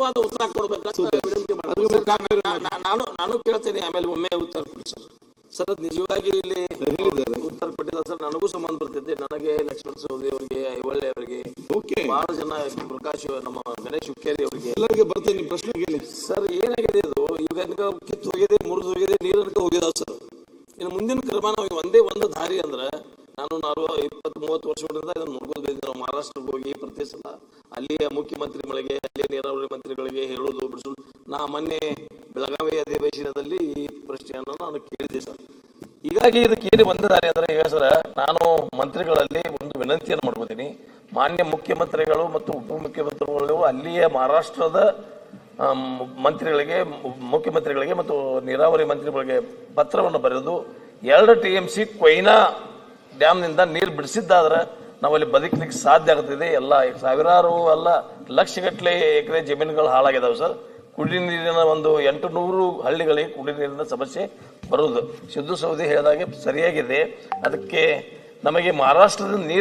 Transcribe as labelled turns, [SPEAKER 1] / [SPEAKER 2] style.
[SPEAKER 1] ಸೂಕ್ತವಾದ ಉತ್ತರ ನಾ- ನಾನು ನಾನು ಕೇಳ್ತೇನೆ ಆಮೇಲೆ ಒಮ್ಮೆ ಉತ್ತರ ಕೊಡಿ ಸರ್. ಸರ್ ಅದ್ ನಿಜವಾಗಿ ಇಲ್ಲಿ. ಉತ್ತರ ಕೊಟ್ಟಿಲ್ಲ ಸರ್ ನನಗೂ ಸಂಬಂಧ ಬರ್ತೈತೆ ನನಗೆ ಲಕ್ಷ್ಮಣ ಸೌದಿ ಅವರಿಗೆ ಐವಳ್ಳಿ ಅವರಿಗೆ
[SPEAKER 2] ಓಕೆ.
[SPEAKER 1] ಬಹಳ ಜನ ಪ್ರಕಾಶ್ ನಮ್ಮ ಗಣೇಶ್ ಹುಕ್ಕೇರಿ ಅವರಿಗೆ.
[SPEAKER 2] ಎಲ್ಲರಿಗೆ ಬರ್ತೇನೆ ಪ್ರಶ್ನೆ ಕೇಳಿ.
[SPEAKER 1] ಸರ್ ಏನಾಗಿದೆ ಇದು? ಈಗ ಈಗ ಕಿತ್ತು ಹೋಗಿದೆ ಮುರಿದು ಹೋಗಿದೆ ನೀರನ್ಕ ಹೋಗಿದಾವ ಸರ್. ಇನ್ನು ಮುಂದಿನ ಕ್ರಮ ನಾವು ಒಂದೇ ಒಂದು ದಾರಿ ಅಂದ್ರೆ ನಾನು ನಾವು ಇಪ್ಪತ್ತು ಮೂವತ್ತು ವರ್ಷಗಳಿಂದ ಇದನ್ನು ನೋಡ್ಬೋದು ನಾವು ಮಹಾರಾಷ್ಟ್ರಕ್ಕೆ ಹೋಗಿ ಪ್ರತಿ ಸಲ ಅಲ್ಲಿಯ ಮುಖ್ಯಮಂತ್ರಿಗಳಿಗೆ ಅಲ್ಲಿಯ ನೀರಾವರಿ ಮಂತ್ರಿಗಳಿಗೆ ಹೇಳೋದು ಬಿಡಿಸೋದು ನಾ ಮೊನ್ನೆ ಬೆಳಗಾವಿ ಅಧಿವೇಶನದಲ್ಲಿ ಈ ಪ್ರಶ್ನೆಯನ್ನು ನಾನು ಕೇಳಿದೆ ಸರ್. ಹೀಗಾಗಿ ಇದಕ್ಕೆ ಏನು ಬಂದಿದ್ದಾರೆ ಅಂದರೆ ಈಗ ಸರ್, ನಾನು ಮಂತ್ರಿಗಳಲ್ಲಿ ಒಂದು ವಿನಂತಿಯನ್ನು ಮಾಡ್ಕೋತೀನಿ. ಮಾನ್ಯ ಮುಖ್ಯಮಂತ್ರಿಗಳು ಮತ್ತು ಉಪಮುಖ್ಯಮಂತ್ರಿಗಳು ಅಲ್ಲಿಯ ಮಹಾರಾಷ್ಟ್ರದ ಮಂತ್ರಿಗಳಿಗೆ, ಮುಖ್ಯಮಂತ್ರಿಗಳಿಗೆ ಮತ್ತು ನೀರಾವರಿ ಮಂತ್ರಿಗಳಿಗೆ ಪತ್ರವನ್ನು ಬರೆದು ಎರಡು ಟಿ ಎಂ ಸಿ ಕೊಯ್ನಾ ಡ್ಯಾಮ್ನಿಂದ ನೀರು ಬಿಡಿಸಿದ್ದಾದ್ರೆ ನಾವಲ್ಲಿ ಬದುಕಲಿಕ್ಕೆ ಸಾಧ್ಯ ಆಗ್ತಿದೆ. ಎಲ್ಲ ಸಾವಿರಾರು ಅಲ್ಲ, ಲಕ್ಷಗಟ್ಟಲೆ ಎಕರೆ ಜಮೀನುಗಳು ಹಾಳಾಗಿದಾವೆ ಸರ್. ಕುಡಿ ನೀರಿನ ಒಂದು ಎಂಟು ನೂರು ಹಳ್ಳಿಗಳಿಗೆ ಕುಡಿ ನೀರಿನ ಸಮಸ್ಯೆ ಬರುವುದು. ಸಿದ್ದು ಸೌದಿ ಹೇಳಿದಾಗೆ ಸರಿಯಾಗಿದೆ. ಅದಕ್ಕೆ ನಮಗೆ ಮಹಾರಾಷ್ಟ್ರದ ನೀರು